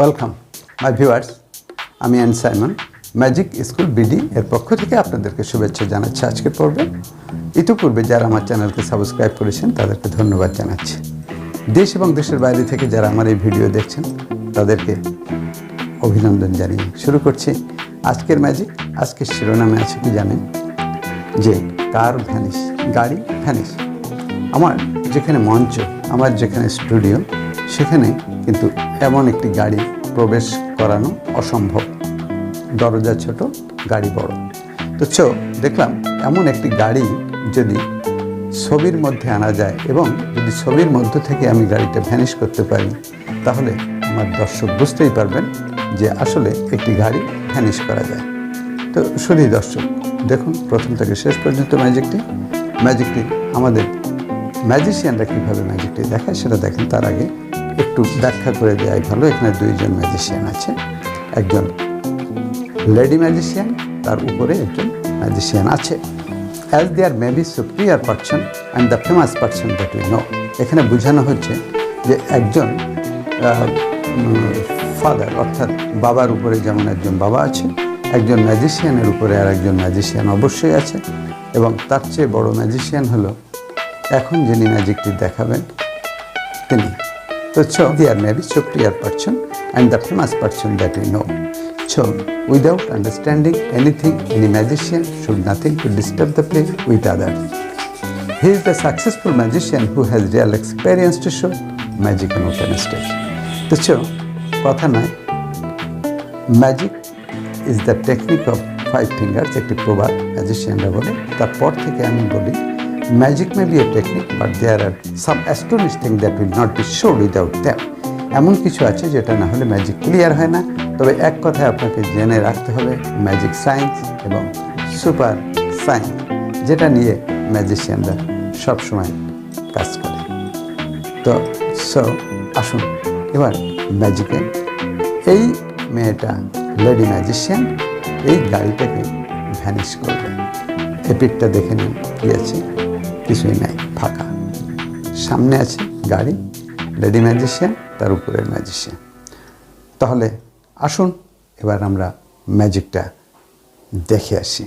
Welcome my viewers আমি Ann Simon magic school BD এর পক্ষ থেকে আপনাদেরকে শুভেচ্ছা জানাচ্ছি আজকে পর্বে। ইতিপূর্বে যারা আমার চ্যানেলকে সাবস্ক্রাইব করেছেন, তাদেরকে ধন্যবাদ জানাচ্ছি। দেশ এবং দেশের বাইরে থেকে যারা আমার এই ভিডিও দেখছেন, তাদেরকে অভিনন্দন জানিয়ে শুরু করছি আজকের ম্যাজিক। আজকের শিরোনামে আছে কি জানেন? যে কার ভ্যানিশ? গাড়ি ভ্যানিশ। আমার যেখানে মঞ্চ, আমার যেখানে স্টুডিও সেখানে কিন্তু এমন একটি গাড়ি প্রবেশ করানো অসম্ভব। দরজা ছোট, গাড়ি বড়। তো চো, দেখলাম এমন একটি গাড়ি যদি ছবির মধ্যে আনা যায় এবং যদি ছবির মধ্য থেকে আমি গাড়িটা ভ্যানিশ করতে পারি, তাহলে আমার দর্শক বুঝতেই পারবেন যে আসলে একটি গাড়ি ভ্যানিশ করা যায়। তো শুধুই দর্শক, দেখুন, প্রথম থেকে শেষ পর্যন্ত ম্যাজিকটি ম্যাজিকটি আমাদের ম্যাজিশিয়ানরা কীভাবে ম্যাজিকটি দেখায় সেটা দেখেন তার আগে। একটু ব্যাখ্যা করে দেওয়াই ভালো। এখানে দুইজন ম্যাজিশিয়ান আছে। একজন লেডি ম্যাজিশিয়ান তার উপরে একজন ম্যাজিশিয়ান আছে। As there may be superior person and the famous person that we know এখানে বোঝানো হচ্ছে যে একজন ফাদার অর্থাৎ বাবার উপরে যেমন একজন বাবা আছে, একজন ম্যাজিশিয়ানের উপরে আর একজন ম্যাজিশিয়ান অবশ্যই আছে। এবং তার চেয়ে বড় ম্যাজিশিয়ান হলো এখন যিনি ম্যাজিকটি দেখাবেন, তিনি। তো ছ there maybe superior person and the famous person that you know So, without understanding anything, any magician should nothing to disturb the play with others. He is the successful magician who has real experience to show magic on open stage. তো চো কথা নয় magic is the technique of five fingers একটি প্রবাদ ম্যাজিশিয়ানরা বলে তারপর থেকে আমি বলি magic may be a technique but there are some astonish thing that will not be show without them এমন কিছু আছে যেটা না হলে ম্যাজিক ক্লিয়ার হয় না। তবে এক কথায় আপনাকে জেনে রাখতে হবে ম্যাজিক সায়েন্স এবং সুপার সায়েন্স যেটা নিয়ে ম্যাজিশিয়ানরা সবসময় কাজ করে। তো সো আসুন, এবার ম্যাজিকে এই মেয়েটা লেডি ম্যাজিশিয়ান এই গাড়িটাকে ভ্যানিশ করবে। এপিকটা দেখে নিন, কি আছে। কিছুই নাই, ফাঁকা। সামনে আছে গাড়ি, রেডি ম্যাজিশিয়ান, তার উপরের ম্যাজিশিয়ান। তাহলে আসুন, এবার আমরা ম্যাজিকটা দেখে আসি।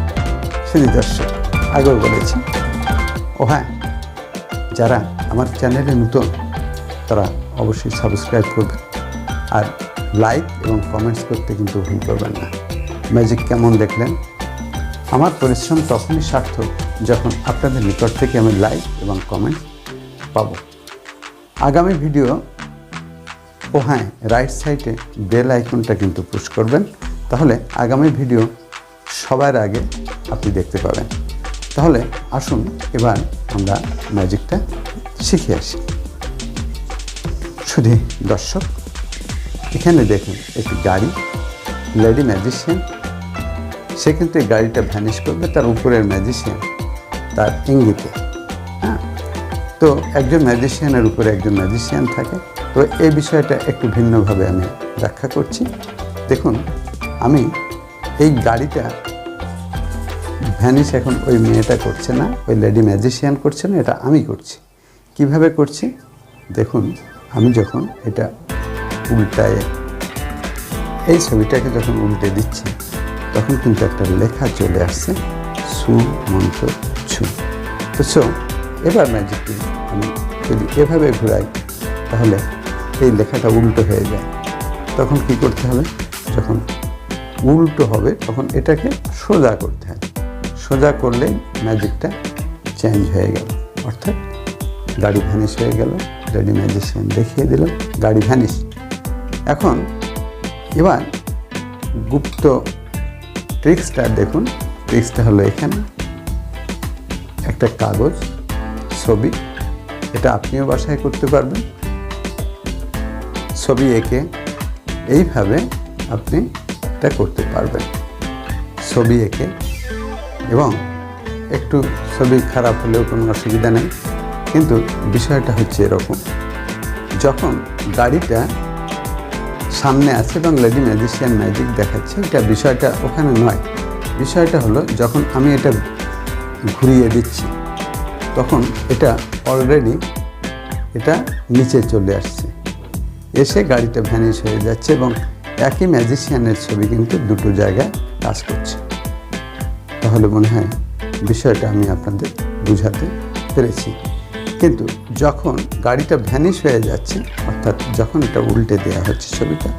শুধু দর্শক আগেও বলেছি ও হ্যাঁ যারা আমার চ্যানেলে নতুন, তারা অবশ্যই সাবস্ক্রাইব করবে আর লাইক এবং কমেন্টস করতে কিন্তু ভুল করবেন না। ম্যাজিক কেমন দেখলেন? আমার পরিশ্রম তখনই সার্থক যখন আপনাদের নিকট থেকে আমি লাইক এবং কমেন্ট পাব। আগামী ভিডিও, ও হ্যাঁ রাইট সাইডে বেল আইকনটা কিন্তু পুশ করবেন। তাহলে আগামী ভিডিও সবার আগে আপনি দেখতে পাবেন। তাহলে আসুন এবার আমরা ম্যাজিকটা শিখে আসি। শুধু দর্শক, এখানে দেখুন একটি গাড়ি, লেডি ম্যাজিশিয়ান। সে কিন্তু এই গাড়িটা ভ্যানিশ করবে, তার উপরের ম্যাজিশিয়ান তার ইঙ্গিতে। হ্যাঁ? তো একজন ম্যাজিশিয়ানের উপরে একজন ম্যাজিশিয়ান থাকে। তো এই বিষয়টা একটু ভিন্নভাবে আমি ব্যাখ্যা করছি। দেখুন, আমি এই গাড়িটা ভ্যানিশ এখন ওই মেয়েটা করছে না, ওই লেডি ম্যাজিশিয়ান করছে না, এটা আমি করছি। কীভাবে করছি? দেখুন, আমি যখন এটা উল্টায়, এই ছবিটাকে যখন উল্টে দিচ্ছি, তখন কিন্তু একটা লেখা চলে আসছে, সু মন্ত্র ছু। তো সো এবার ম্যাজিকটি আমি যদি এভাবে ঘুরাই, তাহলে এই লেখাটা উল্টো হয়ে যায়। তখন কি করতে হবে? যখন উল্টো হবে, তখন এটাকে সোজা করতে হয়। সোজা করলেই ম্যাজিকটা চেঞ্জ হয়ে গেল। অর্থাৎ গাড়ি ভ্যানিশ হয়ে গেল। রেডি ম্যাজিশিয়ান দেখিয়ে দিল, গাড়ি ভ্যানিশ এখন এবার গুপ্ত ট্রিক্সটা দেখুন। ট্রিক্সটা হলো এখানে। একটা কাগজ, ছবি। এটা আপনিও বাসায় করতে পারবেন। ছবি এঁকে এইভাবে আপনি এটা করতে পারবেন। ছবি এঁকে এবং একটু ছবি খারাপ হলেও কোনো অসুবিধা নেই। কিন্তু বিষয়টা হচ্ছে এরকম, যখন গাড়িটা সামনে আছে এবং লেডি ম্যাজিশিয়ান ম্যাজিক দেখাচ্ছে, এটা বিষয়টা ওখানে নয়। বিষয়টা হলো যখন আমি এটা ঘুরিয়ে দিচ্ছি, তখন এটা অলরেডি এটা নিচে চলে আসছে। এসে গাড়িটা ভ্যানিশ হয়ে যাচ্ছে এবং একই ম্যাজিশিয়ানের ছবি কিন্তু দুটো জায়গায় কাজ করছে। তাহলে মনে হয় বিষয়টা আমি আপনাদের বুঝাতে পেরেছি। কিন্তু যখন গাড়িটা ভ্যানিশ হয়ে যাচ্ছে, অর্থাৎ যখন এটা উল্টে দেওয়া হচ্ছে ছবিটা,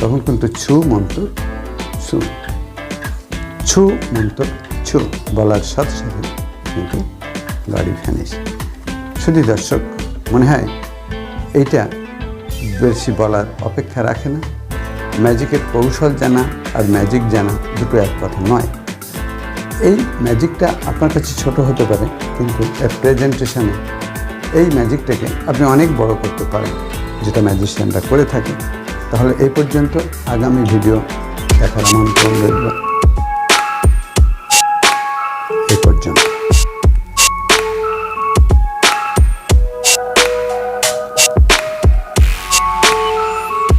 তখন কিন্তু ছু মন্ত্র ছু ছু মন্ত্র ছু বলার সাথে সাথে কিন্তু গাড়ি ভ্যানিশ শুধু দর্শক, মনে হয় এইটা বেশি বলার অপেক্ষা রাখে না। ম্যাজিকের কৌশল জানা আর ম্যাজিক জানা দুটো এক কথা নয়। এই ম্যাজিকটা আপনার কাছে ছোট হতে পারে, কিন্তু এর প্রেজেন্টেশানে এই ম্যাজিকটাকে আপনি অনেক বড় করতে পারেন। যেটা ম্যাজিশিয়ানরা করে থাকে। তাহলে এই পর্যন্ত আগামী ভিডিও দেখার আমন্ত্রণ রইল।